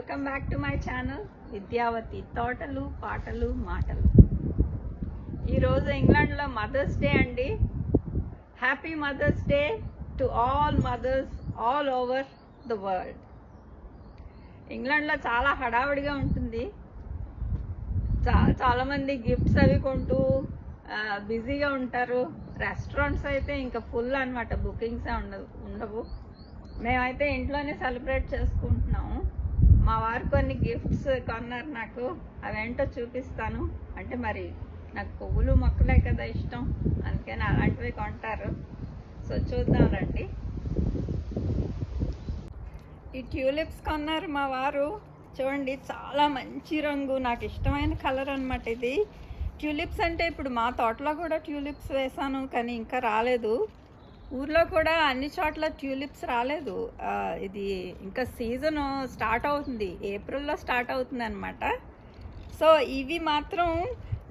Welcome back to my channel Vidyavathi తోటలు పాటలు మాటలు. ఈరోజు ఇంగ్లాండ్లో మదర్స్ డే అండి. Happy Mother's Day to all mothers all over the world ఇంగ్లాండ్లో చాలా హడావిడిగా ఉంటుంది. చాలా చాలామంది గిఫ్ట్స్ అవి కొంటూ బిజీగా ఉంటారు. రెస్టారెంట్స్ అయితే ఇంకా ఫుల్ అనమాట బుకింగ్స్ ఉండవు ఉండవు. మేమైతే ఇంట్లోనే సెలబ్రేట్ చేసుకుంటున్నాము. మా వారు కొన్ని గిఫ్ట్స్ కొన్నారు నాకు. అవేంటో చూపిస్తాను. అంటే మరి నాకు పువ్వులు మొక్కలే కదా ఇష్టం. అందుకని అలాంటివి కొంటారు. సో చూద్దాం రండి. ఈ ట్యూలిప్స్ కొన్నారు మా వారు. చూడండి చాలా మంచి రంగు. నాకు ఇష్టమైన కలర్ అనమాట ఇది. ట్యూలిప్స్ అంటే ఇప్పుడు మా తోటలో కూడా ట్యూలిప్స్ వేసాను కానీ ఇంకా రాలేదు. ఊర్లో కూడా అన్ని చోట్ల ట్యూలిప్స్ రాలేదు. ఇది ఇంకా సీజన్ స్టార్ట్ అవుతుంది. ఏప్రిల్లో స్టార్ట్ అవుతుంది అనమాట సో ఇవి మాత్రం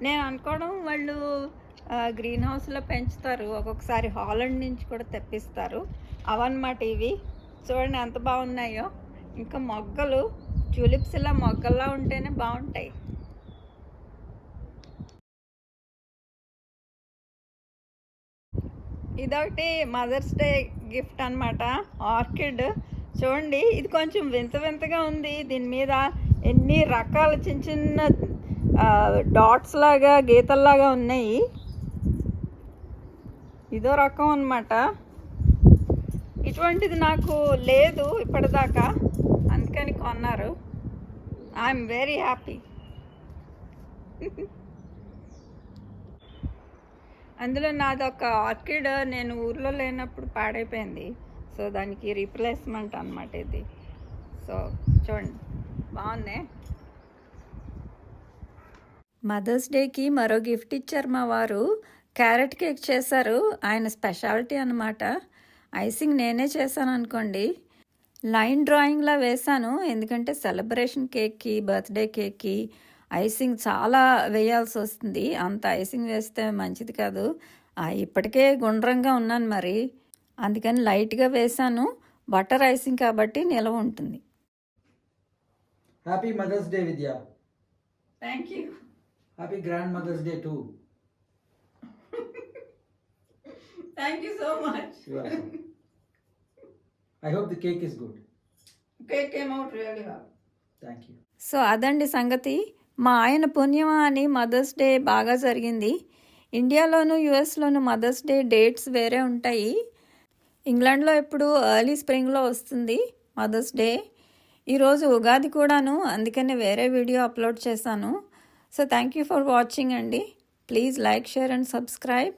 నేను అనుకోవడం వాళ్ళు గ్రీన్ హౌస్లో పెంచుతారు. ఒక్కొక్కసారి హాలండ్ నుంచి కూడా తెప్పిస్తారు. అవన్నమాట ఇవి. చూడండి ఎంత బాగున్నాయో. ఇంకా మొగ్గలు ట్యూలిప్స్ ఇలా మొగ్గల్లా ఉంటేనే బాగుంటాయి. ఇదొకటి మదర్స్ డే గిఫ్ట్ అనమాట ఆర్కిడ్. చూడండి ఇది కొంచెం వింత వింతగా ఉంది. దీని మీద ఎన్ని రకాల చిన్న చిన్న డాట్స్ లాగా గీతల్లాగా ఉన్నాయి. ఇదో రకం అన్నమాట. ఇటువంటిది నాకు లేదు ఇప్పటిదాకా. అందుకని కొన్నారు. ఐఎమ్ వెరీ హ్యాపీ అందులో నాది ఒక ఆర్కిడ్ నేను ఊర్లో లేనప్పుడు పాడైపోయింది. సో దానికి రీప్లేస్మెంట్ అనమాట ఇది. సో చూడండి. బాగుంది? మదర్స్ డేకి మరో గిఫ్ట్ ఇచ్చారు మా వారు. క్యారెట్ కేక్ చేశారు. ఆయన స్పెషాలిటీ అనమాట ఐసింగ్ నేనే చేశాను అనుకోండి. లైన్ డ్రాయింగ్లా వేశాను. ఎందుకంటే సెలబ్రేషన్ కేక్కి బర్త్డే కేక్కి ఐసింగ్ చాలా వేయాల్సి వస్తుంది. అంత ఐసింగ్ వేస్తే మంచిది కాదు. ఆ, ఇప్పటికే గుండ్రంగా ఉన్నాను మరి. అందుకని లైట్గా వేశాను. బటర్ ఐసింగ్ కాబట్టి నిలవ ఉంటుంది. Happy Mother's Day Vidya. Thank you happy grandmother's Day too thank you so much I hope the cake is good cake came out really well thank you so అదండి సంగతి. మా ఆయన పుణ్యమా అని మదర్స్ డే బాగా జరిగింది. ఇండియాలోను యుఎస్లోను మదర్స్ డే డేట్స్ వేరే ఉంటాయి. ఇంగ్లాండ్లో ఎప్పుడు ఎర్లీ స్ప్రింగ్లో వస్తుంది మదర్స్ డే. ఈరోజు ఉగాది కూడాను అందుకనే వేరే వీడియో అప్లోడ్ చేశాను. So thank you for watching అండి. Please like share and subscribe.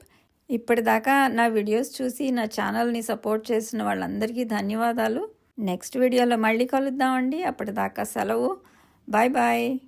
ఇప్పటిదాకా నా వీడియోస్ చూసి నా ఛానల్ని సపోర్ట్ చేసిన వాళ్ళందరికీ ధన్యవాదాలు. నెక్స్ట్ వీడియోలో మళ్ళీ కలుద్దామండి. అప్పటిదాకా సెలవు. Bye bye.